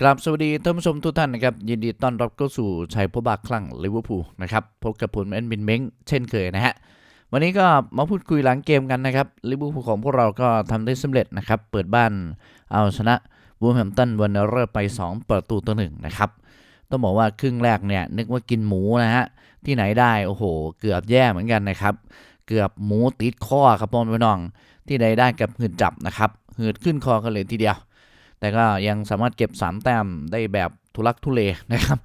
กราบสวัสดีท่านผู้ชมทุกท่านนะครับ ยินดีต้อนรับเข้าสู่ชัยพบาคลั่งลิเวอร์พูลนะครับพบกับผมแอนบินเม้งเช่นเคยนะฮะ วันนี้ก็มาพูดคุยหลังเกมกันนะครับลิเวอร์พูลของพวกเราก็ทำได้สำเร็จนะครับ เปิดบ้านเอาชนะบูมแฮมตันวันเนอร์ไป 2 ประตูต่อหนึ่งนะครับ ต้องบอกว่าครึ่งแรกเนี่ยนึกว่ากินหมูนะฮะ ที่ไหนได้โอ้โห เกือบแย่เหมือนกันนะครับ เกือบหมูติดข้อครับพ่อพี่น้อง ที่ใดได้กับหืดจับนะครับหืดขึ้นคอกันเลยทีเดียว แต่ก็ยังสามารถเก็บ 3 แต้มได้แบบทุลักทุเลนะครับ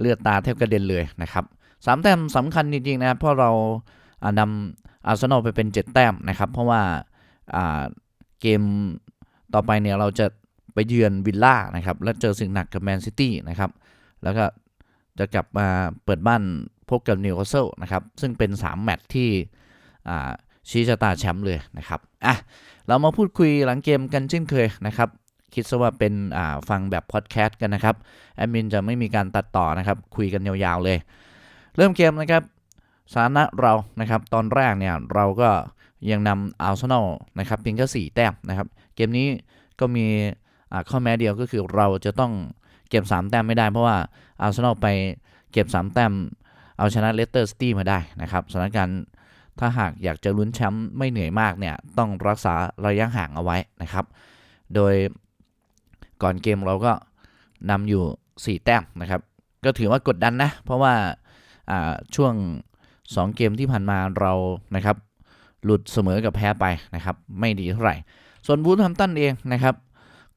เลือดตาแทบกระเด็นเลยนะครับสามแต้มสำคัญจริงๆนะครับเพราะเรานำอาร์เซนอลไปเป็น 7 แต้มนะครับ เพราะว่าเกมต่อไปเนี่ยเราจะไปเยือนวิลล่านะครับ แล้วเจอสิ่งหนักกับแมนซิตี้นะครับ แล้วก็จะกลับมาเปิดบ้านพบกับนิวคาสเซิลนะครับ ซึ่งเป็น 3 แมตช์ที่ชี้ชะตาแชมป์เลยนะครับ อะ เรามาพูดคุยหลังเกมกันเช่นเคยนะครับ คิดซะว่าเป็นฟังแบบพอดแคสต์กันนะครับแอดมินจะไม่มีการตัดต่อนะครับ คุยกันยาวๆเลย เริ่มเกมนะครับสาระเรานะครับ ตอนแรกเนี่ยเราก็ยังนำอาร์เซนอลนะครับเพียงแค่4แต้มนะครับ เกมนี้ก็มีข้อแม้เดียวก็คือเราจะต้องเก็บ 3 แต้มไม่ได้เพราะว่าอาร์เซนอลไปเก็บ 3 แต้มเอาชนะเลสเตอร์ซิตี้มาได้นะครับสถานการณ์ถ้าหากอยากจะลุ้นแชมป์ไม่เหนื่อยมากเนี่ยต้องรักษาระยะห่างเอาไว้นะครับ โดย ก่อนเกมเราก็นำอยู่ 4 แต้มนะครับ ก็ถือว่ากดดันนะ เพราะว่าช่วง 2 เกมที่ผ่านมาเรานะครับ หลุดเสมอกับแพ้ไปนะครับ ไม่ดีเท่าไหร่ ส่วนบูธฮัมตันเองนะครับ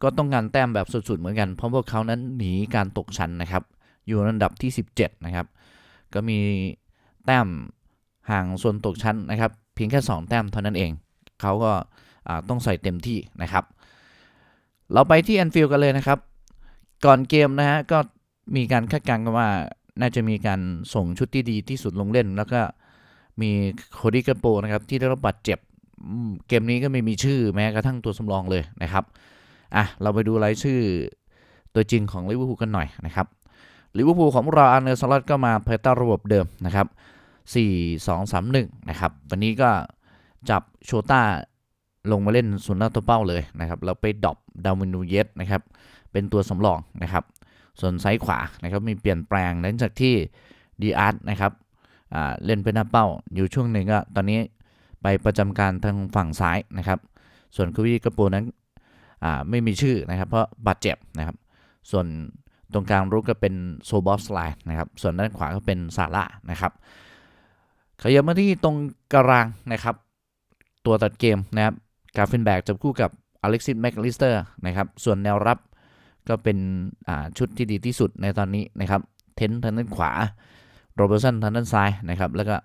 ก็ต้องการแต้มแบบสุดๆเหมือนกัน เพราะพวกเขานั้นหนีการตกชั้นนะครับ อยู่อันดับที่ 17 นะครับ ก็มีแต้มห่างส่วนตกชั้นนะครับ เพียงแค่ 2 แต้มเท่านั้นเอง เขาก็ต้องใส่เต็มที่นะครับ เราไปที่แอนฟิลด์กันเลยนะครับ ก่อนเกมนะฮะก็มีการคาดการณ์กันว่าน่าจะมีการส่งชุดที่ดีที่สุดลงเล่น แล้วก็มีโคดี้กโปนะครับที่ได้รับบาดเจ็บเกมนี้ก็ไม่มีชื่อแม้กระทั่งตัวสำรองเลยนะครับอะเราไปดูรายชื่อตัวจริงของลิเวอร์พูลกันหน่อยนะครับลิเวอร์พูลของเราอันเนอร์สลอตก็มาภายใต้ระบบเดิมนะครับ4 2 3 1 นะครับ วันนี้ก็จับโชต้า ลงมาเล่นศูนย์หน้าตัวเป้าเลยนะครับแล้วไปดรอปดาวินูเยสนะครับเป็นตัวสำรองนะครับ ส่วนซ้ายขวานะครับมีเปลี่ยนแปลงหลังจากที่ดีอาร์ตนะครับเล่นเป็นหน้าเป้าอยู่ช่วงหนึ่งก็ตอนนี้ไปประจำการทางฝั่งซ้ายนะครับ ส่วนคุวีกระปูนั้นไม่มีชื่อนะครับ เพราะบาดเจ็บนะครับ ส่วนตรงกลางรุกก็เป็นโซบอสไลน์นะครับ ส่วนด้านขวาก็เป็นซาร่านะครับขยับมาที่ตรงกลางนะครับ ตัวตัดเกมนะครับ กาฟินแบกจับคู่กับอเล็กซิสแมคลิสเตอร์นะครับ ส่วนแนวรับก็เป็นชุดที่ดีที่สุดในตอนนี้นะครับ เทนทางด้านขวา โรเบอร์สันทางด้านซ้ายนะครับ แล้วก็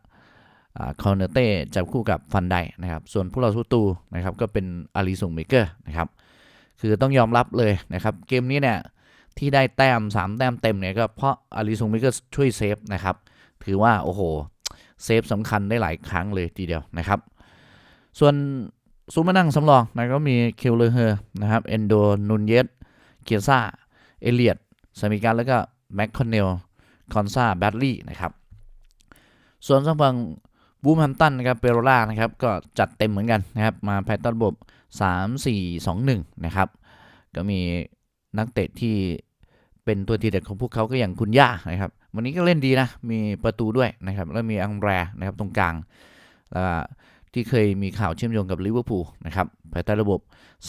คอนเนเต้จับคู่กับฟันไดนะครับ ส่วนผู้เราสู้ตูนะครับก็เป็นอารีซุงเมเกอร์นะครับ คือต้องยอมรับเลยนะครับ เกมนี้เนี่ยที่ได้แต้ม 3 แต้มเต็มเนี่ยก็เพราะอารีซุงเมเกอร์ช่วยเซฟนะครับ ถือว่าโอ้โหเซฟสำคัญได้หลายครั้งเลยทีเดียวนะครับ ส่วน ซูมานั่งสำรองนะก็มีคิวเลเฮอร์นะครับเอนโดนุนเยสเกียซ่าเอเลียดสมิการแล้วก็แม็กคอนเนลคอนซาแบดลี่นะครับ ส่วนสังฝั่งบูมฮัมตันนะครับเปโรล่านะครับก็จัดเต็มเหมือนกันนะครับมาภายใต้ระบบ 3 4 2 1 นะครับ ก็มีนักเตะที่เป็นตัวทีเด็ดของพวกเขาก็อย่างคุณย่านะครับ วันนี้ก็เล่นดีนะ มีประตูด้วยนะครับ แล้วมีอังแรนะครับตรงกลางแล้ว ที่เคยมีข่าวเชื่อมโยงกับลิเวอร์พูลนะครับภายใต้ระบบ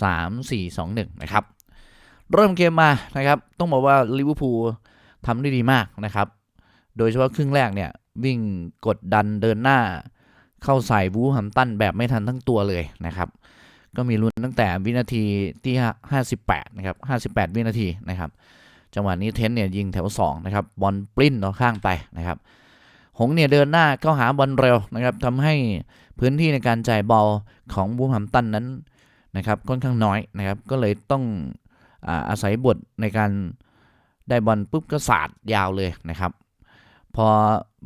3 4 2 1 นะครับ เริ่มเกมมานะครับ ต้องบอกว่าลิเวอร์พูลทำได้ดีมากนะครับ โดยเฉพาะครึ่งแรกเนี่ย วิ่งกดดันเดินหน้า เข้าใส่บูฮัมตันแบบไม่ทันทั้งตัวเลยนะครับ ก็มีลุ้นตั้งแต่วินาทีที่ 58 นะครับ 58 วินาทีนะครับ จังหวะนี้เทนเนี่ยยิงแถว 2 นะครับบอลปลิ้นออกข้างไปนะครับ หงเนี่ยเดินหน้าเข้าหาบอลเร็วนะครับทำให้พื้นที่ในการจ่ายบอลของบูฮัมตันนั้นนะครับค่อนข้างน้อยนะครับ ก็เลยต้องอาอาศัยบทในการได้บอลปุ๊บก็สาดยาวเลยนะครับ พอ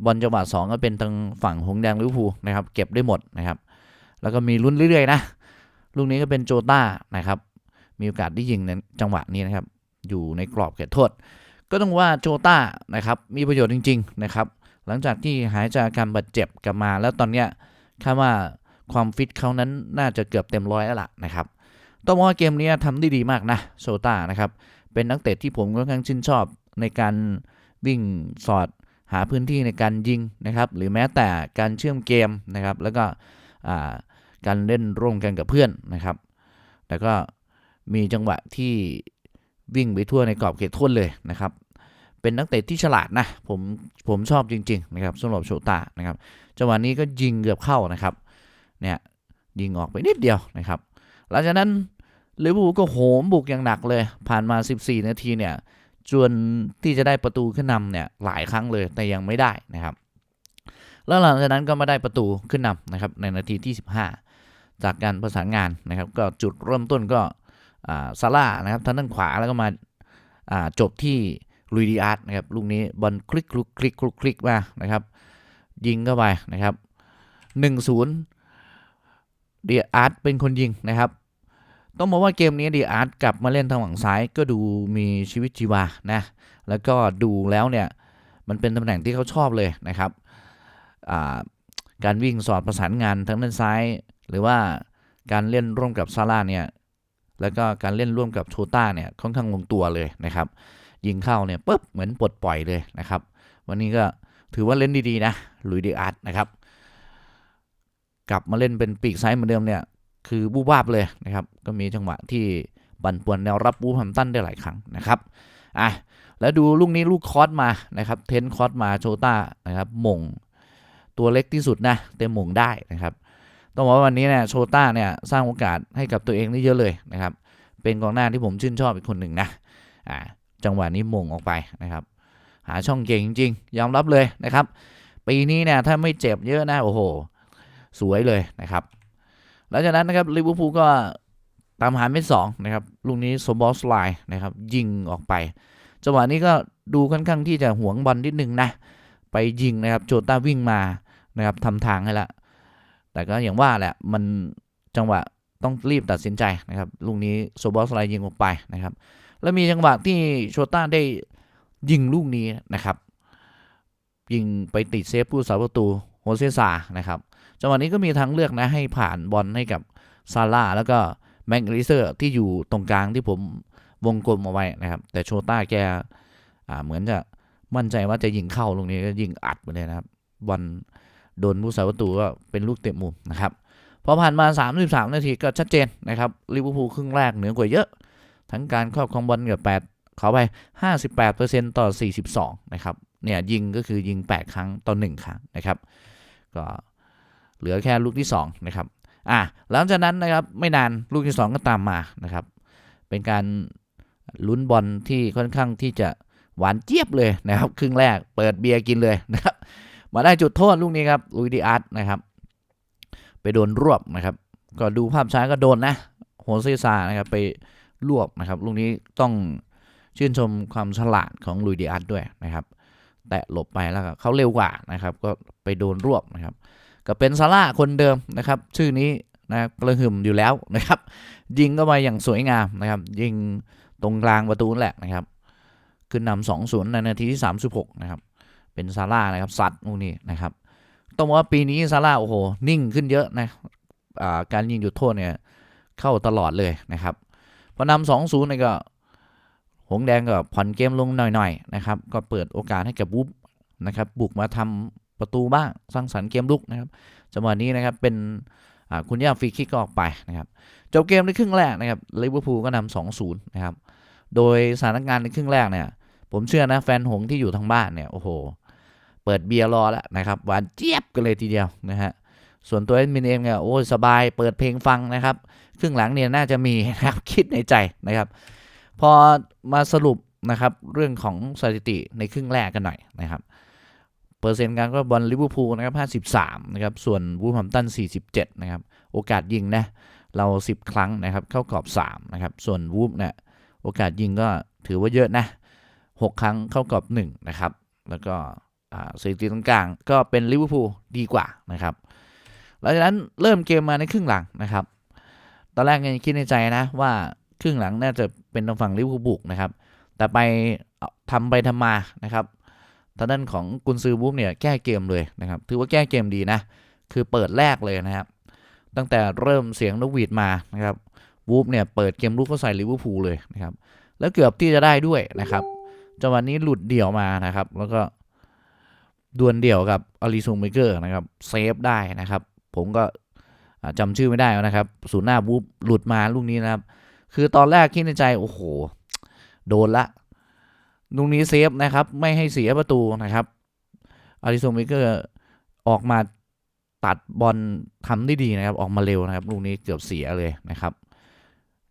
บอลจังหวะสองก็เป็นทางฝั่งหงแดงลิเวอร์พูลนะครับ เก็บได้หมดนะครับ แล้วก็มีลุ้นเรื่อยๆนะลูกนี้ก็เป็นโจต้านะครับ มีโอกาสได้ยิงในจังหวะนี้นะครับ อยู่ในกรอบเขตโทษ ก็ต้องว่าโจต้านะครับ มีประโยชน์จริง ๆ นะครับ หลังจากที่หายจากการบาดเจ็บกลับมา แล้วตอนเนี้ยคาดว่าความฟิตเขานั้นน่าจะเกือบเต็มร้อยแล้วล่ะนะครับต้องบอกว่าเกมนี้ทำได้ดีมากนะโซตานะครับเป็นนักเตะที่ผมค่อนข้างชื่นชอบในการวิ่งสอดหาพื้นที่ในการยิงนะครับ หรือแม้แต่การเชื่อมเกมนะครับ แล้วก็การเล่นร่วมกันกับเพื่อนนะครับแต่ก็มีจังหวะที่วิ่งไปทั่วในกรอบเขตโทษเลยนะครับ เป็นนักเตะที่ฉลาดนะผมผมชอบจริง ๆ นะครับสำหรับโชตานะครับจังหวะนี้ก็ยิงเกือบเข้านะครับเนี่ยยิงออกไปนิดเดียวนะครับ หลังจากนั้นลิเวอร์พูลก็โหมบุกอย่างหนักเลย ผ่านมา 14 นาทีเนี่ยจนที่จะได้ประตูขึ้นนำเนี่ยหลายครั้งเลยแต่ยังไม่ได้นะครับ แล้วหลังจากนั้นก็มาได้ประตูขึ้นนำนะครับในนาทีที่ 15 จากการประสานงานนะครับ ก็จุดเริ่มต้นก็อ่าซาร่านะครับทางด้านขวาแล้วก็มาาจบที่ ลุยดิอาร์ตนะครับลูกนี้บอลคลิกคลุกคลิกคลุกคลิกมานะครับยิงเข้าไปนะครับ1-0เดียอาร์ตเป็นคนยิงนะครับ ต้องบอกว่าเกมนี้เดียอาร์ตกลับมาเล่นทางฝั่งซ้ายก็ดูมีชีวิตชีวานะแล้วก็ดูแล้วเนี่ยมันเป็นตำแหน่งที่เขาชอบเลยนะครับการวิ่งสอดประสานงานทั้งด้านซ้าย หรือว่าการเล่นร่วมกับซาร่าเนี่ยแล้วก็การเล่นร่วมกับโชต้าเนี่ยค่อนข้างลงตัวเลยนะครับ ยิงเข้าเนี่ยปุ๊บเหมือนปลดปล่อยเลยนะครับ วันนี้ก็ถือว่าเล่นดีๆนะลุยดีอาร์ตนะครับ กลับมาเล่นเป็นปีกซ้ายเหมือนเดิมเนี่ยคือบูบวาบเลยนะครับ ก็มีจังหวะที่บันป่วนแนวรับบูฮัมตันได้หลายครั้งนะครับอะแล้วดูลูกนี้ลูกคอสมานะครับ เทนคอสมาโชต้านะครับมงตัวเล็กที่สุดนะเต็มมงได้นะครับต้องบอกว่าวันนี้เนี่ยโชต้าเนี่ยสร้างโอกาสให้กับตัวเองได้เยอะเลยนะครับ เป็นกองหน้าที่ผมชื่นชอบอีกคนหนึ่งนะอ่า จังหวะนี้มงออกไปนะครับ หาช่องเก่งจริงๆยอมรับเลยนะครับ ปีนี้เนี่ยถ้าไม่เจ็บเยอะนะโอ้โห สวยเลยนะครับ หลังจากนั้นนะครับลิเวอร์พูลก็ตามหาเม็ดสองนะครับลูกนี้สมบอสไลน์นะครับ ยิงออกไป จังหวะนี้ก็ดูค่อนข้างที่จะหวงบอลนิดนึงนะ ไปยิงนะครับ โจต้าวิ่งมานะครับทำทางให้ละ แต่ก็อย่างว่าแหละมันจังหวะต้องรีบตัดสินใจนะครับ ลูกนี้โซบอสไลน์ยิงออกไปนะครับ แล้วมีจังหวะที่โชต้าได้ยิงลูกนี้นะครับ ยิงไปติดเซฟผู้สาประตูโฮเซซานะครับจังหวะนี้ก็มีทางเลือกนะให้ผ่านบอลให้กับซาร่าแล้วก็แม็กลิเซอร์ที่อยู่ตรงกลางที่ผมวงกลมเอาไว้นะครับ แต่โชต้าแกอ่าเหมือนจะมั่นใจว่าจะยิงเข้าลูกนี้ก็ยิงอัดไปเลยนะครับบอลโดนผู้สาประตูก็เป็นลูกเตะมุมนะครับพอผ่านมา 33 นาทีก็ชัดเจนนะครับลิเวอร์พูลครึ่งแรกเหนือกว่าเยอะ ทั้งการครอบครองบอลกับ8เขาไป 58%ต่อ 42 นะครับ เนี่ยยิงก็คือยิง 8 ครั้งต่อ 1 ครั้งนะครับ ก็เหลือแค่ลูกที่ 2 นะครับ อะหลังจากนั้นนะครับไม่นานลูกที่ 2 ก็ตามมานะครับ เป็นการลุ้นบอลที่ค่อนข้างที่จะหวานเจี๊ยบเลยนะครับ ครึ่งแรกเปิดเบียร์กินเลยนะครับ มาได้จุดโทษลูกนี้ครับลุยดีอาร์ตนะครับ ไปโดนรวบนะครับ ก็ดูภาพช้าก็โดนนะโฮเซซานะครับไป รวบนะครับลูกนี้ต้องชื่นชมความฉลาดของลุยดิอาร์ตด้วยนะครับ แตะหลบไปแล้วก็เขาเร็วกว่านะครับ ก็ไปโดนรวบนะครับ ก็เป็นซาร่าคนเดิมนะครับ ชื่อนี้นะกระหึ่มอยู่แล้วนะครับ ยิงก็มาอย่างสวยงามนะครับ ยิงตรงกลางประตูนั่นแหละนะครับ ขึ้นนำสองศูนย์ในนาทีที่ 36 นะครับ เป็นซาร่านะครับซัดลูกนี้นะครับ ต้องบอกว่าปีนี้ซาร่าโอ้โหนิ่งขึ้นเยอะนะอ่าการยิงจุดโทษเนี่ยเข้าตลอดเลยนะครับ พอนำสองศูนย์นี่ก็หงแดงก็ผ่อนเกมลงหน่อยๆนะครับ ก็เปิดโอกาสให้กับบุ๊บนะครับ บุกมาทำประตูบ้างสร้างสรรค์เกมลุกนะครับจังหวะนี้นะครับเป็นคุณย่าฟรีคิกก็ออกไปนะครับจบเกมในครึ่งแรกนะครับลิเวอร์พูลก็นำสองศูนย์นะครับ โดยสถานการณ์ในครึ่งแรกเนี่ย ผมเชื่อนะแฟนหงที่อยู่ทางบ้านเนี่ยโอ้โห เปิดเบียร์รอแล้วนะครับหวานเจี๊ยบกันเลยทีเดียวนะฮะส่วนตัวเอ็นมินเองเนี่ยโอ้สบายเปิดเพลงฟังนะครับ ครึ่งหลังเนี่ยน่าจะมีนะครับคิดในใจนะครับ พอมาสรุปนะครับเรื่องของสถิติในครึ่งแรกกันหน่อยนะครับเปอร์เซ็นต์การก็บอลลิเวอร์พูลนะครับ53นะครับส่วนวูฟแฮมตัน47นะครับโอกาสยิงนะเรา 10 ครั้งนะครับเข้ากรอบ3นะครับส่วนวูฟเนี่ยโอกาสยิงก็ถือว่าเยอะนะ6 ครั้งเข้ากรอบ1นะครับแล้วก็สถิติตรงกลางก็เป็นลิเวอร์พูลดีกว่านะครับหลังจากนั้นเริ่มเกมมาในครึ่งหลังนะครับ ตอนแรกยังคิดในใจนะว่าครึ่งหลังน่าจะเป็นทางฝั่งลิเวอร์พูลบุกนะครับ แต่ไปทำไปทำมานะครับทางด้านของกุนซือบูฟเนี่ยแก้เกมเลยนะครับ ถือว่าแก้เกมดีนะ คือเปิดแรกเลยนะครับ ตั้งแต่เริ่มเสียงนกหวีดมานะครับบูฟเนี่ยเปิดเกมลุกเข้าใส่ลิเวอร์พูลเลยนะครับ แล้วเกือบที่จะได้ด้วยนะครับจังหวะนี้หลุดเดี่ยวมานะครับ แล้วก็ดวลเดี่ยวกับอลิซุงเมเกอร์นะครับเซฟได้นะครับ ผมก็ อ่าจำชื่อไม่ได้แล้วนะครับ ศูนย์หน้าบูบหลุดมาลูกนี้นะครับ คือตอนแรกคิดในใจโอ้โห โดนละลูกนี้เซฟนะครับ ไม่ให้เสียประตูนะครับอลิซุงเมเกอร์ออกมาตัดบอลทำได้ดีนะครับ ออกมาเร็วนะครับ ลูกนี้เกือบเสียเลยนะครับ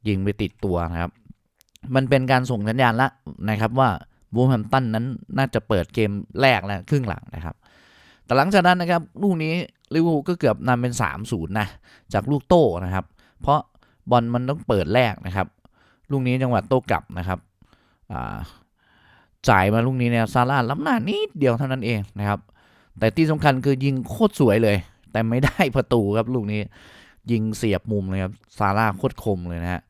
ยิงไปติดตัวนะครับ มันเป็นการส่งสัญญาณละนะครับว่าบูมแฮมตันนั้นน่าจะเปิดเกมแรกแล้วครึ่งหลังนะครับ แต่หลังจากนั้นนะครับ ลูกนี้ ลิเวอร์พูลก็เกือบนำเป็น 3-0นะจากลูกโต้นะครับ เพราะบอลมันต้องเปิดแรกนะครับ ลูกนี้จังหวะโต้กลับนะครับจ่ายมาลูกนี้เนี่ยซาร่าล้ำหน้านิดเดียวเท่านั้นเองนะครับ แต่ที่สำคัญคือยิงโคตรสวยเลย แต่ไม่ได้ประตูครับลูกนี้ยิงเสียบมุมเลยครับซาร่าโคตรคมเลยนะฮะ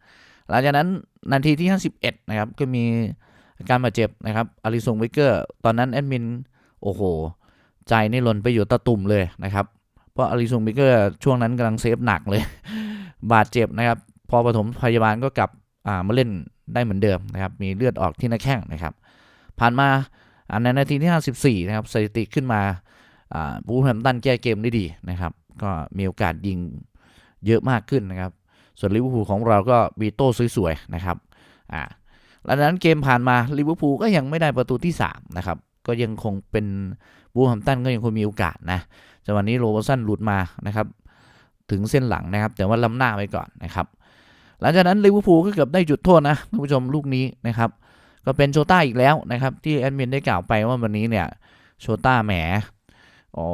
หลังจากนั้นนาทีที่ 51 นะครับ ก็มีอาการบาดเจ็บนะครับอาริซงไวเกอร์ ตอนนั้นแอดมิน โอ้โห ใจนี่หล่นไปอยู่ตะตุ่มเลยนะครับ ราะอาริซงไวเกอร์ช่วงนั้นกำลังเซฟหนักเลย บาดเจ็บนะครับ พอปฐมพยาบาลก็กลับามาเล่นได้เหมือนเดิมนะครับ มีเลือดออกที่หน้าแข้งนะครับ ผ่านมาอันในนาทีที่ 54 นะครับสถิติขึ้นมาอ่าบูแฮมตันแก้เกมได้ดีนะครับ ก็มีโอกาสยิงเยอะมากขึ้นนะครับ ส่วนลิเวอร์พูลของเราก็วีโต้สวยๆนะครับอ่าหลังจากนั้นเกมผ่านมาลิเวอร์พูลก็ยังไม่ได้ประตูที่ 3 นะครับ ก็ยังคงเป็นบูแฮมตันก็ยังคงมีโอกาสนะ จังหวะนี้โรบสันหลุดมานะครับ ถึงเส้นหลังนะครับ แต่ว่าล้ำหน้าไปก่อนนะครับ หลังจากนั้นลิเวอร์พูลก็เกือบได้จุดโทษนะท่านผู้ชมลูกนี้นะครับ ก็เป็นโชต้าอีกแล้วนะครับ ที่แอดมินได้กล่าวไปว่าวันนี้เนี่ยโชต้าแหมอ๋อ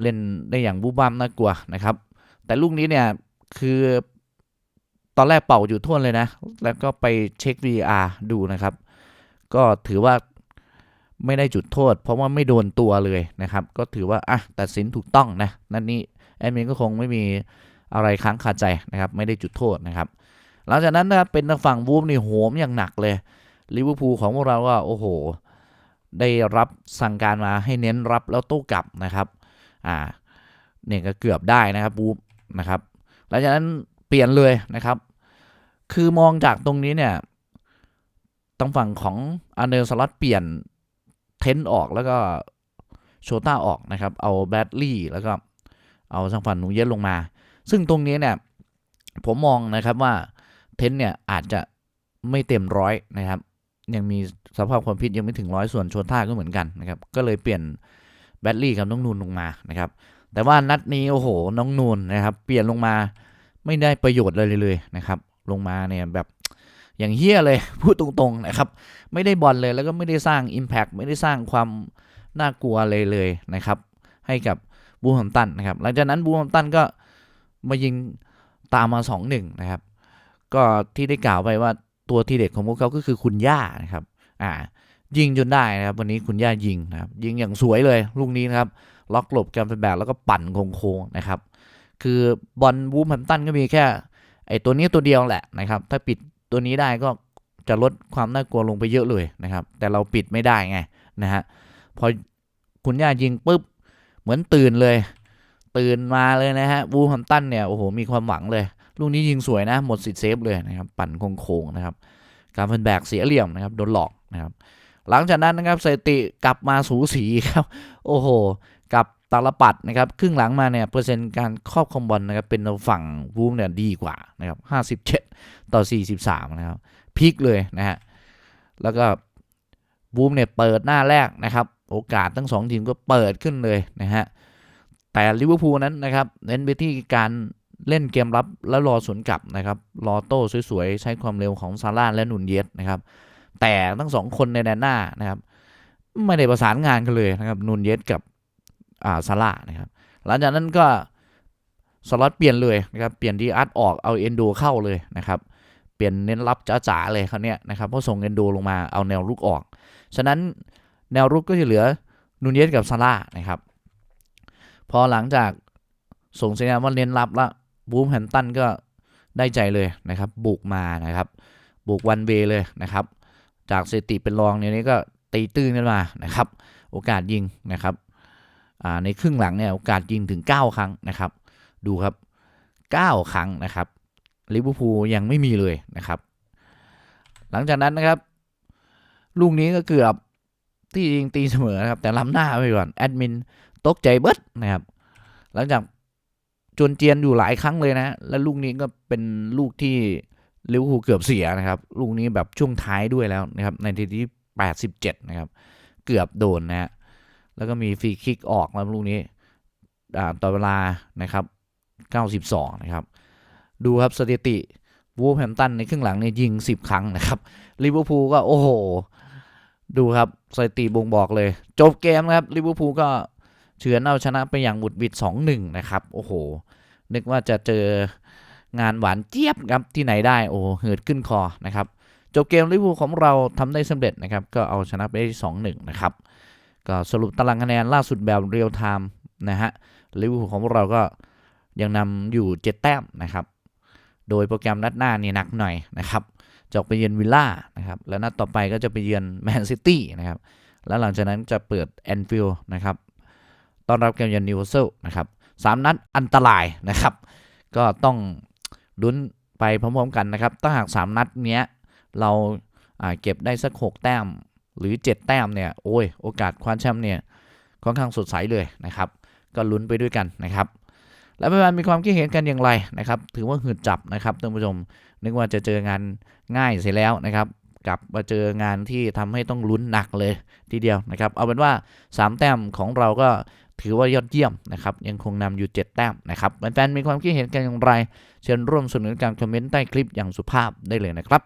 เล่นได้อย่างบูบ้ามน่ากลัวนะครับ แต่ลูกนี้เนี่ยคือตอนแรกเป่าจุดโทษเลยนะ แล้วก็ไปเช็ค VR ดูนะครับ ก็ถือว่า ไม่ได้จุดโทษ เพราะว่าไม่โดนตัวเลยนะครับ ก็ถือว่าอะตัดสินถูกต้องนะนั่นนี่แอดมินก็คงไม่มีอะไรค้างคาใจนะครับ ไม่ได้จุดโทษนะครับ หลังจากนั้นนะครับเป็นทางฝั่งวูฟนี่โหมอย่างหนักเลยลิเวอร์พูลของพวกเราก็โอ้โห ได้รับสั่งการมาให้เน้นรับแล้วโต้กลับนะครับอ่าเนี่ยก็เกือบได้นะครับวูฟนะครับหลังจากนั้นเปลี่ยนเลยนะครับ คือมองจากตรงนี้เนี่ยทางฝั่งของอันเดอร์สลัดเปลี่ยน เทนต์ออกแล้วก็โชต้าออกนะครับ เอาแบดลี่แล้วก็เอาทางฝั่งนูเยสลงมา ซึ่งตรงนี้เนี่ยผมมองนะครับว่าเทนต์เนี่ยอาจจะไม่เต็มร้อยนะครับ ยังมีสภาพความพิษยังไม่ถึงร้อยส่วนโชต้าก็เหมือนกันนะครับ ก็เลยเปลี่ยนแบดลี่กับน้องนูนลงมานะครับ แต่ว่านัดนี้โอ้โหน้องนูนนะครับ เปลี่ยนลงมาไม่ได้ประโยชน์เลยเลยนะครับ ลงมาเนี่ยแบบ อย่างเฮี้ยเลยพูดตรงๆนะครับ ไม่ได้บอลเลยแล้วก็ไม่ได้สร้าง Impact ไม่ได้สร้างความน่ากลัวเลยเลยนะครับ ให้กับบูฮัมตันนะครับ หลังจากนั้นบูฮัมตันก็มายิงตามมา 2-1 นะครับ ก็ที่ได้กล่าวไปว่าตัวที่เด็ดของพวกเขาก็คือคุณย่านะครับ อ่า ยิงจนได้นะครับ วันนี้คุณย่ายิงนะครับ ยิงอย่างสวยเลยลูกนี้นะครับ ล็อกหลบการเป็นแบบแล้วก็ปั่นโค้งๆนะครับ คือบอลวูฟแฮมตันก็มีแค่ไอตัวนี้ตัวเดียวแหละนะครับ ถ้าปิด ตัวนี้ได้ก็จะลดความน่ากลัวลงไปเยอะเลยนะครับ แต่เราปิดไม่ได้ไงนะฮะพอคุณย่ายิงปุ๊บเหมือนตื่นเลย ตื่นมาเลยนะฮะวูฟแฮมตันเนี่ยโอ้โหมีความหวังเลย ลูกนี้ยิงสวยนะ หมดสิทธิ์เซฟเลยนะครับปั่นโค้งๆนะครับการฟันแบกเสียเหลี่ยมนะครับโดนหลอกนะครับหลังจากนั้นนะครับสถิติกลับมาสูสีครับ โอ้โห กลับ ตาลปัดนะครับครึ่งหลังมาเนี่ยเปอร์เซ็นต์การครอบครองบอลนะครับเป็นฝั่งวูฟเนี่ยดีกว่านะครับ57 ต่อ 43 นะครับพลิกเลยนะฮะแล้วก็วูฟเนี่ยเปิดหน้าแรกนะครับโอกาสทั้งสองทีมก็เปิดขึ้นเลยนะฮะแต่ลิเวอร์พูลนั้นนะครับเน้นไปที่การเล่นเกมรับแล้วรอสวนกลับนะครับรอโต้สวยๆ ใช้ความเร็วของซาร่าและนุนเยสนะครับแต่ทั้งสองคนในแดนหน้านะครับไม่ได้ประสานงานกันเลยนะครับนุนเยสกับ ซาร่านะครับ หลังจากนั้นก็สล็อตเปลี่ยนเลยนะครับ เปลี่ยนดีอาร์ตออกเอาเอนโดเข้าเลยนะครับ เปลี่ยนเน้นรับจ๋าๆเลยเขาเนี้ยนะครับเพราะส่งเอนโดลงมาเอาแนวรุกออก ฉะนั้นแนวรุกก็จะเหลือนูนเยสกับซาร่านะครับ พอหลังจากส่งสัญญาณว่าเน้นรับละบูมแฮมตันก็ได้ใจเลยนะครับ บุกมานะครับ บุกวันเวเลยนะครับ จากสถิติเป็นรองเนี่ยนี้ก็ตีตื้นขึ้นมานะครับ โอกาสยิงนะครับ ในครึ่งหลังเนี่ยโอกาสยิงถึง 9 ครั้งนะครับ ดูครับ 9 ครั้งนะครับลิเวอร์พูลยังไม่มีเลยนะครับ หลังจากนั้นนะครับ ลูกนี้ก็เกือบที่ยิงตีเสมอนะครับ แต่ล้ำหน้าไปก่อนแอดมินตกใจเบิดนะครับ หลังจากจนเจียนอยู่หลายครั้งเลยนะ และลูกนี้ก็เป็นลูกที่ลิเวอร์พูลเกือบเสียนะครับ ลูกนี้แบบช่วงท้ายด้วยแล้วนะครับ ในทีที่ 87 นะครับ เกือบโดนนะฮะ แล้วก็มีฟรีคิกออกแล้วลูกนี้ต่อเวลานะครับ 92 นะครับ ดูครับสถิติวูฟแฮมตันในครึ่งหลังเนี่ยยิง 10 ครั้งนะครับลิเวอร์พูลก็โอ้โห ดูครับสถิติบ่งบอกเลย จบเกมนะครับลิเวอร์พูลก็เฉือนเอาชนะไปอย่างบุดบิด 2-1 นะครับ โอ้โห นึกว่าจะเจองานหวานเจี๊ยบครับที่ไหนได้โอ้โหเหิดขึ้นคอนะครับ จบเกมลิเวอร์พูลของเราทำได้สำเร็จนะครับ ก็เอาชนะไปได้2-1 นะครับ ก็สรุปตารางคะแนนล่าสุดแบบเรียลไทม์นะฮะลิเวอร์พูลของเราก็ยังนำอยู่ 7 แต้มนะครับ โดยโปรแกรมนัดหน้านี่หนักหน่อยนะครับจะไปเยือนวิลล่านะครับ แล้วนัดต่อไปก็จะไปเยือนแมนซิตี้นะครับ แล้วหลังจากนั้นจะเปิดแอนฟิลด์นะครับต้อนรับเกมเยือนนิวคาสเซิลนะครับสามนัดอันตรายนะครับ ก็ต้องลุ้นไปพร้อมๆกันนะครับ ถ้าหาก 3 นัดเนี้ยเราอ่าเก็บได้สัก 6 แต้ม หรือ 7 แต้มเนี่ยโอ้ยโอกาสคว้าแชมป์เนี่ยค่อนข้างสดใสเลยนะครับ ก็ลุ้นไปด้วยกันนะครับแล้วเพื่อนๆมีความคิดเห็นกันอย่างไรนะครับ ถือว่าหืดจับนะครับท่านผู้ชม นึกว่าจะเจองานง่ายเสียแล้วนะครับกลับมาเจองานที่ทำให้ต้องลุ้นหนักเลยทีเดียวนะครับ เอาเป็นว่า 3 แต้มของเราก็ถือว่ายอดเยี่ยมนะครับ ยังคงนำอยู่ 7 แต้มนะครับแฟนๆมีความคิดเห็นกันอย่างไร เชิญร่วมสนุนการคอมเมนต์ใต้คลิปอย่างสุภาพได้เลยนะครับ